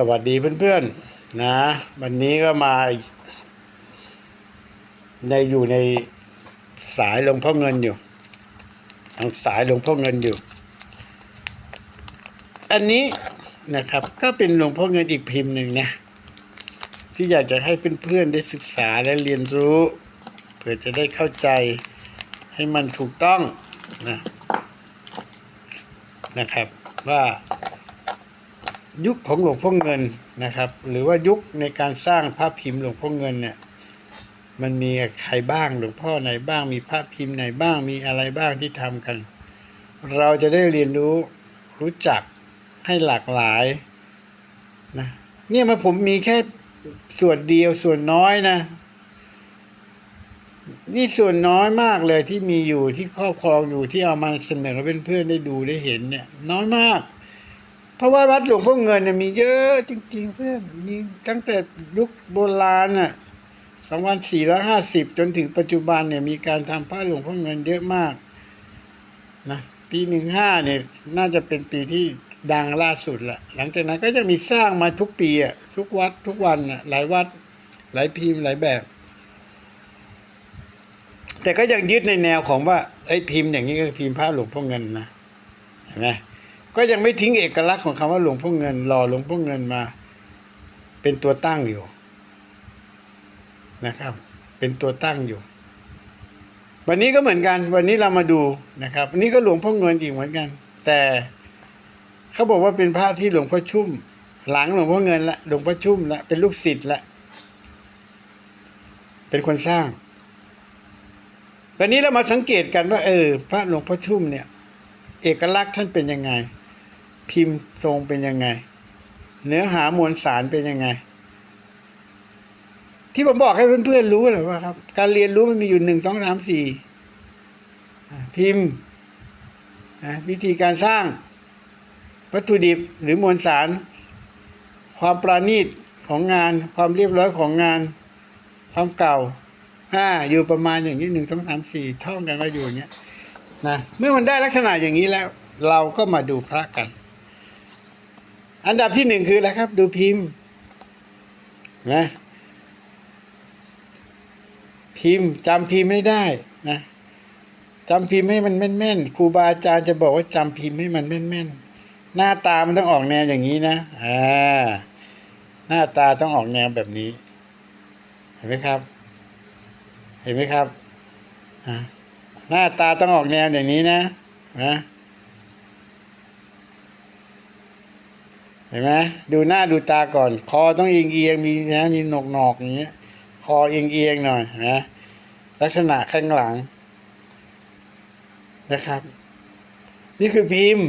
สวัสดีเพื่อนๆนะ วันนี้ก็มาในอยู่ในสายหลวงพ่อเงินอยู่ทางสายหลวงพ่อเงินอยู่ อันนี้นะครับ ก็เป็นหลวงพ่อเงินอีกพิมพ์หนึ่งนะที่อยากจะให้เพื่อนๆได้ศึกษาและเรียนรู้เพื่อจะได้เข้าใจให้มันถูกต้องนะนะครับ ว่า ยุคของหลวงพ่อเงินนะครับ หรือว่ายุคในการสร้างภาพพิมพ์หลวงพ่อเงินเนี่ยมันมีใครบ้างหลวงพ่อไหนบ้างมีภาพพิมพ์ไหนบ้างมีอะไรบ้างที่ทำกัน เราจะได้เรียนรู้รู้จักให้หลากหลายนะเนี่ยมาผมมีแค่ส่วนเดียวส่วนน้อยนะ นี่ส่วนน้อยมากเลยที่มีอยู่ที่ครอบครองอยู่ที่เอามาเสนอเพื่อนๆได้ดูได้เห็นเนี่ย น้อยมาก เพราะว่าวัดหลวงพ่อเงินเนี่ยมีเยอะจริง ๆ เพื่อนมีตั้งแต่ยุคโบราณน่ะสองพันสี่ร้อยห้าสิบจนถึงปัจจุบันเนี่ยมีการทำพระหลวงพ่อเงินเยอะมากนะปีหนึ่งห้าเนี่ยน่าจะเป็นปีที่ดังล่าสุดละหลังจากนั้นก็จะมีสร้างมาทุกปีอะทุกวัดทุกวันอะหลายวัดหลายพิมพ์หลายแบบ แต่ก็ยังยึดในแนวของว่าไอ้พิมพ์อย่างนี้ก็พิมพ์พระหลวงพ่อเงินนะเห็นไหม ก็ยังไม่ทิ้งเอกลักษณ์ของคำว่าหลวงพ่อเงินรอหลวงพ่อเงินมา เป็นตัวตั้งอยู่นะครับ เป็นตัวตั้งอยู่ วันนี้ก็เหมือนกัน วันนี้เรามาดูนะครับอันนี้ก็หลวงพ่อเงินอีกเหมือนกัน แต่เขาบอกว่าเป็นพระที่หลวงพ่อชุ่ม หลังหลวงพ่อเงินละหลวงพ่อชุ่มละเป็นลูกศิษย์ละเป็นคนสร้างตอนนี้เรามาสังเกตกันว่าเออ พระหลวงพ่อชุ่มเนี่ย เอกลักษณ์ท่านเป็นยังไง พิมพ์ทรงเป็นยังไง เนื้อหามวลสารเป็นยังไง ที่ผมบอกให้เพื่อนๆรู้เลยว่าครับ การเรียนรู้มันมีอยู่หนึ่งสองสามสี่พิมพ์วิธีการสร้างวัตถุดิบหรือมวลสาร ความประณีตของงาน ความเรียบร้อยของงาน ความเก่าอ่าอยู่ประมาณอย่างนี้หนึ่งสองสามสี่ท่องกันมาอยู่อย่างเงี้ยนะเมื่อมันได้ลักษณะอย่างนี้แล้ว เราก็มาดูพระกัน อันดับที่หนึ่งคืออะไรครับ ดูพิมพ์นะพิมพ์จำพิมพ์ไม่ได้นะจำพิมพ์ให้มันแม่นๆครูบาอาจารย์จะบอกว่าจำพิมพ์ให้มันแม่นๆหน้าตามันต้องออกแนวอย่างนี้นะอ่าหน้าตาต้องออกแนวแบบนี้ เห็นไหมครับ เห็นไหมครับหน้าตาต้องออกแนวอย่างนี้นะนะ ห็นไหมดูหน้าดูตาก่อน คอต้องเอียงเอียงมีนะมีหนกหนอกๆอย่างเงี้ย คอเอียงเอียงหน่อยนะลักษณะข้างหลังนะครับ นี่คือพิมพ์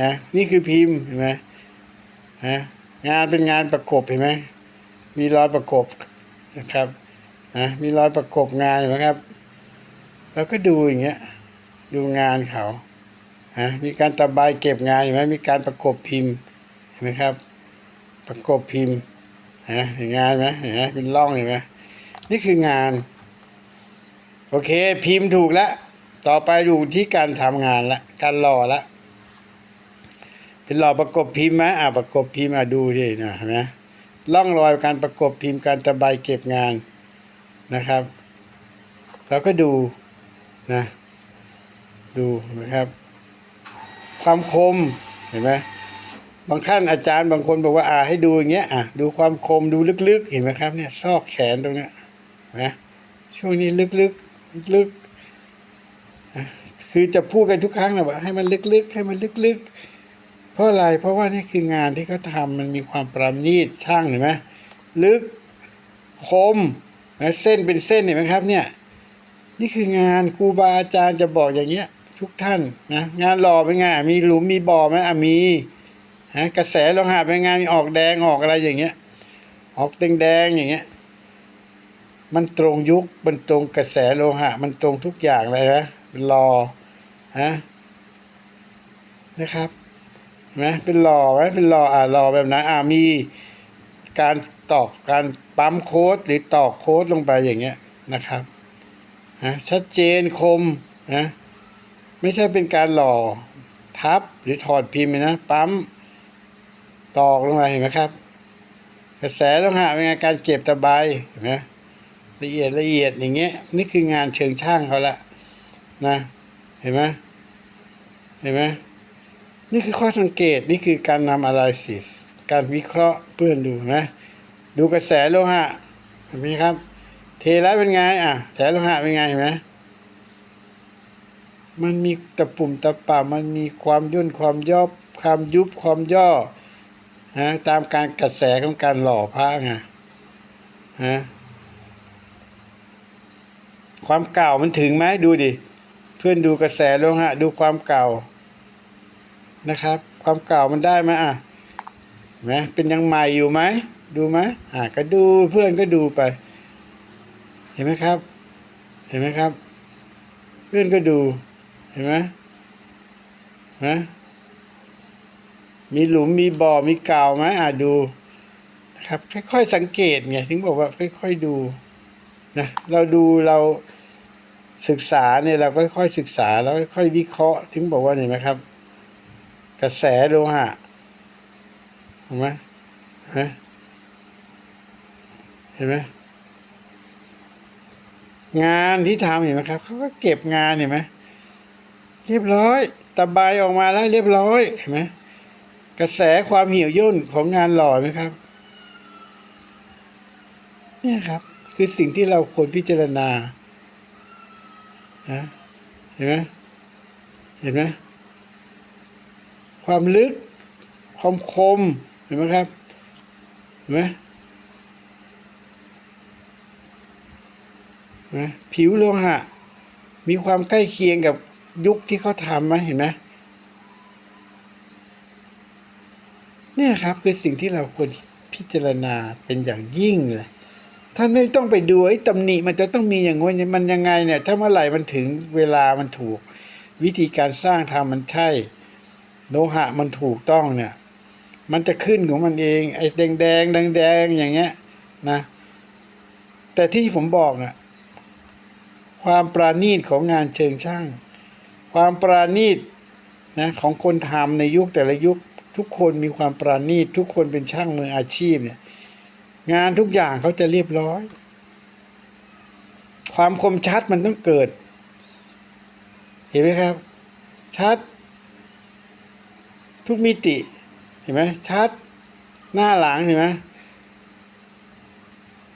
นะนี่คือพิมพ์เห็นไหมนะงานเป็นงานประกบเห็นไหมมีรอยประกบนะครับนะมีรอยประกบงานเห็นไหมครับเราก็ดูอย่างเงี้ยดูงานเขาฮะมีการตะบายเก็บงานเห็นไหมมีการประกบพิมพ์ ห็นไหมครับ ประกบพิมพ์ฮะเห็นงานไหมเห็นไหมเป็นร่องเห็นไหมนี่คืองาน โอเคพิมพ์ถูกแล้ว ต่อไปดูที่การทำงานละการหล่อละเป็นหล่อประกบพิมพ์ไหมอ่าประกบพิมพ์อะดูดินะเห็นไหมร่องรอยการประกบพิมพ์การตะบเก็บงานนะครับ เราก็ดูนะดูนะครับ ความคมเห็นไหม บางขั้นอาจารย์บางคนบอกว่าอ่าให้ดูอย่างเงี้ยอะดูความคมดูลึกๆ เห็นไหมครับ เนี่ยซอกแขนตรงเนี้ยนะช่วงนี้ลึกๆลึกๆคือจะพูดกันทุกครั้งนะว่าให้มันลึกๆ ให้มันลึกๆ เพราะอะไรเพราะว่านี่คืองานที่เขาทำมันมีความประณีตช่างเห็นไหมลึกคมนะเส้นเป็นเส้นเห็นไหมครับ เนี่ย นี่คืองานครูบาอาจารย์จะบอกอย่างเงี้ย ทุกท่านนะงานหล่อเป็นไงมีหลุมมีบ่อไหมอะมี ฮะกระแสโลหะเป็นไงานออกแดงออกอะไรอย่างเงี้ย ออกแดงแดงๆอย่างเงี้ย มันตรงยุคมันตรงกระแสโลหะ มันตรงทุกอย่างเลยนะเป็นรอฮะนะครับเห็นไหมเป็นหล่อไหมเป็นหล่ออะหล่อแบบไหนอะมีการตอกการปั๊มโค้ดหรือตอกโค้ดลงไปอย่างเงี้ยนะครับนะชัดเจนคมนะไม่ใช่เป็นการหล่อทับหรือถอดพิมพ์นะปั๊ม ตอกลงมาเห็นไหมครับ กระแสโลหะเป็นไงการเก็บตะไบเห็นไหมละเอียดละเอียดอย่างเงี้ย นี่คืองานเชิงช่างเขาละนะ เห็นไหมเห็นไหมนี่คือข้อสังเกตนี่คือการนำอะ y ซิการวิเคราะห์เพื่อนดูนะ ดูกระแสโลหะเห็นไหมครับ เทแล้วเป็นไงอะแสโลหะเป็นไงเห็นไหมมันมีตะปุ่มตะป่ามันมีความย่นความย่อความยุบความย่อ นะตามการกระแสของการหล่อผ้าไงฮะความเก่ามันถึงไหมดูดิ เพื่อนดูกระแสโลหะดูความเก่านะครับ ความเก่ามันได้ไหมอะไหมเป็นยังใหม่อยู่ไหมดูไหมอะก็ดูเพื่อนก็ดูไป เห็นไหมครับ เห็นไหมครับ เพื่อนก็ดูเห็นไหมฮะ มีหลุมมีบ่อมีก่าไหมอะดูนะครับค่อยๆสังเกตไงถึงบอกว่าค่อยๆดูนะเราดูเราศึกษาเนี่ยเราก็ค่อยๆศึกษาแล้วค่อยๆวิเคราะห์ถึงบอกว่าเห็นไหมครับ กระแสโลหะเห็นไหมเห็นไหมงานที่ทำเห็นไหมครับเขาก็เก็บงานเห็นไหมเรียบร้อยตะไบออกมาแล้วเรียบร้อยเห็นไหม กระแสความเหี่ยวย่นของงานหล่อไหมครับ เนี่ยครับ คือสิ่งที่เราควรพิจารณานะเห็นไหมเห็นไหมความลึก ความคมเห็นไหมครับเห็นไหมเห็นไหมผิวโลหะ มีความใกล้เคียงกับยุคที่เขาทำไหมเห็นไหม เนี่ยครับคือสิ่งที่เราควรพิจารณาเป็นอย่างยิ่งเลยท่านไม่ต้องไปดูไอ้ตำหนิมันจะต้องมีอย่างงี้นมันยังไงเนี่ย ถ้าเมื่อไหร่มันถึงเวลามันถูก วิธีการสร้างทำมันใช่โลหะมันถูกต้องเนี่ย มันจะขึ้นของมันเองไอ้แดงแดงแดงแดงอย่างเงี้ยนะ แต่ที่ผมบอกน่ะความปราณีตของงานเชิงช่าง ความปราณีตนะของคนทำในยุคแต่ละยุค ทุกคนมีความปราณีตทุกคนเป็นช่างมืออาชีพเนี่ยงานทุกอย่างเขาจะเรียบร้อย ความคมชัดมันต้องเกิด เห็นไหมครับ ชัด ทุกมิติ เห็นไหมชัด หน้าหลังเห็นไหม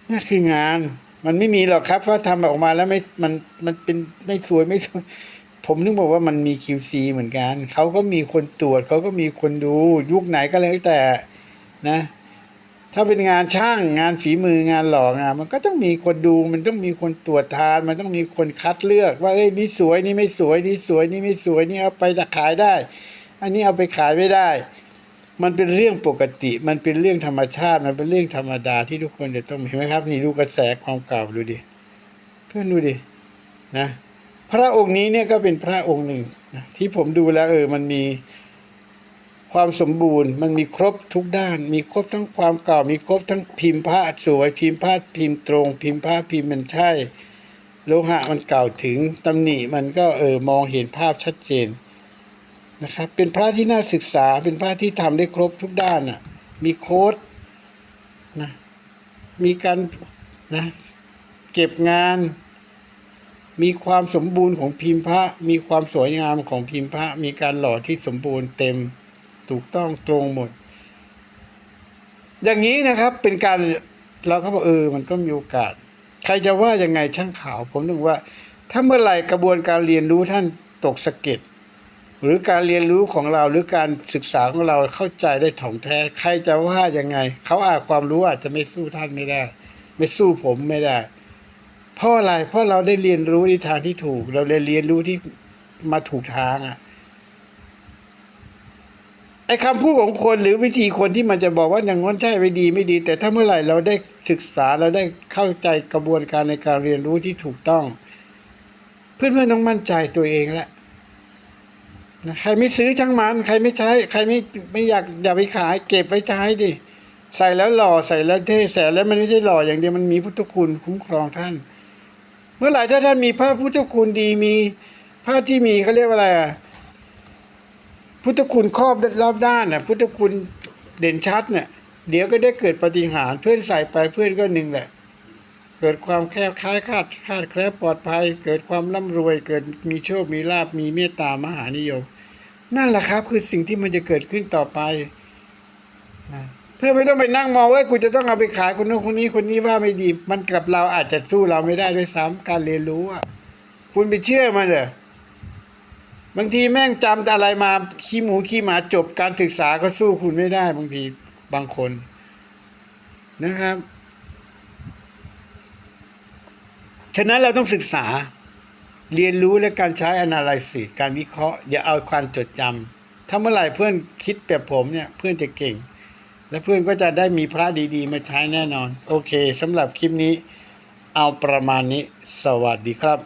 นี่คืองาน มันไม่มีหรอกครับว่าทำออกมาแล้วไม่มันมันเป็นไม่สวยไม่สวย ผมนึกบอกว่ามันมี QC เหมือนกัน เขาก็มีคนตรวจเขาก็มีคนดูยุคไหนก็แล้วแต่นะ ถ้าเป็นงานช่างงานฝีมืองานหล่องานมันก็ต้องมีคนดู มันต้องมีคนตรวจทาน มันต้องมีคนคัดเลือก ว่าเอ้ยนี่สวยนี่ไม่สวยนี่สวยนี่ไม่สวยนี่เอาไปขายได้ อันนี้เอาไปขายไม่ได้ มันเป็นเรื่องปกติ มันเป็นเรื่องธรรมชาติ มันเป็นเรื่องธรรมดาที่ทุกคนจะต้องเห็นไหมครับ นี่ดูกระแสความเก่าดูดิเพื่อนดูดินะ พระองค์นี้เนี่ยก็เป็นพระองค์หนึ่งนะที่ผมดูแล้วเออมันมีความสมบูรณ์ มันมีครบทุกด้าน มีครบทั้งความเก่า มีครบทั้งพิมพ์ผ้าสวย พิมพ์ผ้าพิมพ์ตรง พิมพ์ผ้าพิมพ์มันใช่ โลหะมันเก่าถึงตำหนิมันก็เออมองเห็นภาพชัดเจนนะครับเป็นพระที่น่าศึกษาเป็นพระที่ทำได้ครบทุกด้านน่ะมีโค้ดนะมีการนะเก็บงาน มีความสมบูรณ์ของพิมพ์พระ มีความสวยงามของพิมพ์พระ มีการหล่อที่สมบูรณ์เต็มถูกต้องตรงหมด อย่างนี้นะครับเป็นการเราก็บอกเออมันก็มีโอกาส ใครจะว่ายังไงช่างข่าว ผมถึงว่า ถ้าเมื่อไหร่กระบวนการเรียนรู้ท่านตกสะเก็ดหรือการเรียนรู้ของเราหรือการศึกษาของเราเข้าใจได้ถ่องแท้ ใครจะว่ายังไง เขาอาจความรู้อาจจะไม่สู้ท่านไม่ได้ ไม่สู้ผมไม่ได้ เพราะอะไรเพราะเราได้เรียนรู้ในทางที่ถูก เราได้เรียนรู้ที่มาถูกทางอะไอ้คำพูดของคนหรือวิธีคนที่มันจะบอกว่าอย่างนั้นใช่ไม่ดีไม่ดี แต่ถ้าเมื่อไหร่เราได้ศึกษาเราได้เข้าใจกระบวนการในการเรียนรู้ที่ถูกต้อง เพื่อนๆต้องมั่นใจตัวเองแล้วนะใครไม่ซื้อช่างมัน ใครไม่ใช้ ใครไม่ไม่อยากอย่าไปขายเก็บไว้ใช้ดิใส่แล้วหล่อใส่แล้วเท่ใส่แล้วมันไม่ใช่หล่ออย่างเดียวมันมีพุทธคุณคุ้มครองท่าน มื่อไหร่ถ้าท่านมีพระพุทธคุณดีมีพระที่มีเขาเรียกว่าอะไรอะพุทธคุณครอบรอบด้านน่ะ พุทธคุณเด่นชัดเนี่ยเดี๋ยวก็ได้เกิดปฏิหารเพื่อนใส่ไปเพื่อนก็หนึ่งแหละ เกิดความแคล้วคล้ายคาดคาดแคล้ปลอดภัย เกิดความร่ำรวย เกิดมีโชคมีลาบมีเมตตามหานิยม นั่นแหละครับ คือสิ่งที่มันจะเกิดขึ้นต่อไปนะ พื่อไม่ต้องไปนั่งมองว่ากูจะต้องเอาไปขายคนนู้นคนนี้คนนี้ว่าไม่ดี มันกับเราอาจจะสู้เราไม่ได้ด้วยซ้ำการเรียนรู้อะคุณไปเชื่อมันเหรอบางทีแม่งจำอะไรมาขี้หมูขี้หมาจบการศึกษาก็สู้คุณไม่ได้บางทีบางคนนะครับ ฉะนั้นเราต้องศึกษา เรียนรู้และการใช้ analysis การวิเคราะห์ อย่าเอาความจดจำถ้าเมื่อไหร่เพื่อนคิดแบบผมเนี่ย เพื่อนจะเก่ง และเพื่อนก็จะได้มีพระดีๆ มาใช้แน่นอน โอเคสำหรับคลิปนี้เอาประมาณนี้ สวัสดีครับ